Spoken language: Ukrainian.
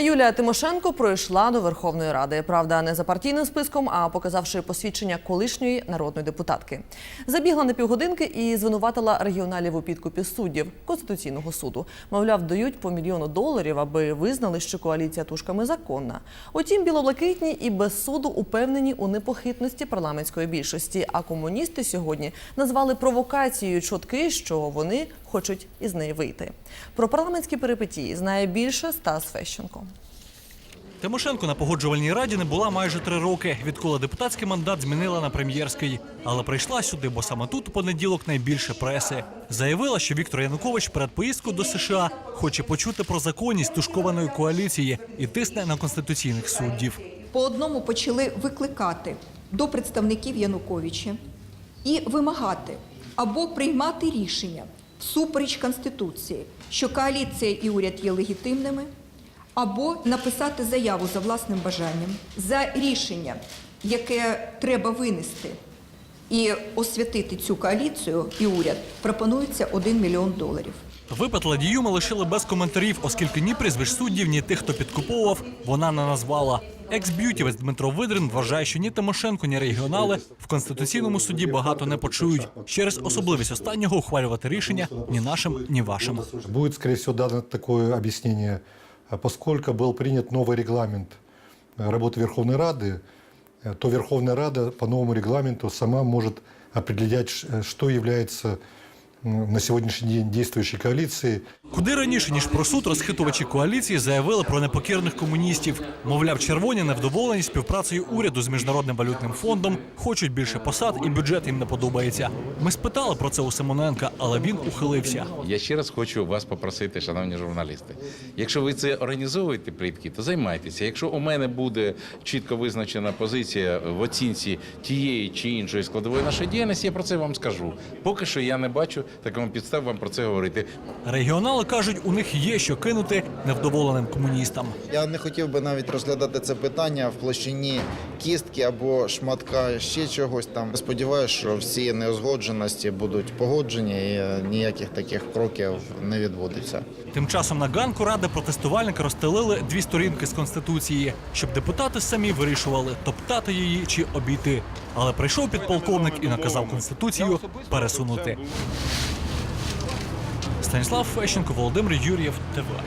Юлія Тимошенко пройшла до Верховної Ради. Правда, не за партійним списком, а показавши посвідчення колишньої народної депутатки. Забігла на півгодинки і звинуватила регіоналів у підкупі суддів Конституційного суду. Мовляв, дають по мільйону доларів, аби визнали, що коаліція тушками законна. Утім, білоблакитні і без суду упевнені у непохитності парламентської більшості. А комуністи сьогодні назвали провокацією чутки, що вони хочуть із неї вийти. Про парламентські перипетії знає більше Стас Фещенко. Тимошенко на погоджувальній раді не була майже три роки, відколи депутатський мандат змінила на прем'єрський. Але прийшла сюди, бо саме тут у понеділок найбільше преси. Заявила, що Віктор Янукович перед поїздкою до США хоче почути про законність тушкованої коаліції і тисне на конституційних суддів. по одному почали викликати до представників Януковича і вимагати або приймати рішення всупереч Конституції, що коаліція і уряд є легітимними, або написати заяву за власним бажанням за рішення, яке треба винести і освятити цю коаліцію і уряд, пропонується 1 мільйон доларів. Випад Ладіюма лишили без коментарів, оскільки ні прізвищ суддів, ні тих, хто підкуповував, вона не назвала. Екс-б'ютівець Дмитро Видрин вважає, що ні Тимошенко, ні регіонали в конституційному суді багато не почують через особливість останнього ухвалювати рішення ні нашим, ні вашим. Будет, скорее всего, дано такое объяснение, а поскольку был принят новый регламент э, работы Верховной Рады, э, то Верховная Рада по новому регламенту сама может определять, ш- э, что является м, на сегодняшний день действующей коалицией. Куди раніше ніж про суд розхитувачі коаліції заявили про непокірних комуністів. Мовляв, червоні невдоволені співпрацею уряду з міжнародним валютним фондом, хочуть більше посад, і бюджет їм не подобається. Ми спитали про це у Симоненка, але він ухилився. Я ще раз хочу вас попросити, шановні журналісти. Якщо ви це організовуєте плітки, то займайтеся. Якщо у мене буде чітко визначена позиція в оцінці тієї чи іншої складової нашої діяльності, я про це вам скажу. Поки що я не бачу такому підстав вам про це говорити. Регіонали кажуть, у них є що кинути невдоволеним комуністам. Я не хотів би навіть розглядати це питання в площині кістки або шматка ще чогось там. Сподіваюся, що всі неузгодженості будуть погоджені і е, ніяких таких кроків не відбудеться. Тим часом на ганку ради протестувальники розстелили дві сторінки з конституції, щоб депутати самі вирішували, топтати її чи обійти. Але прийшов підполковник і наказав конституцію пересунути. Станіслав Фещенко, Володимир Юр'єв, ТВА.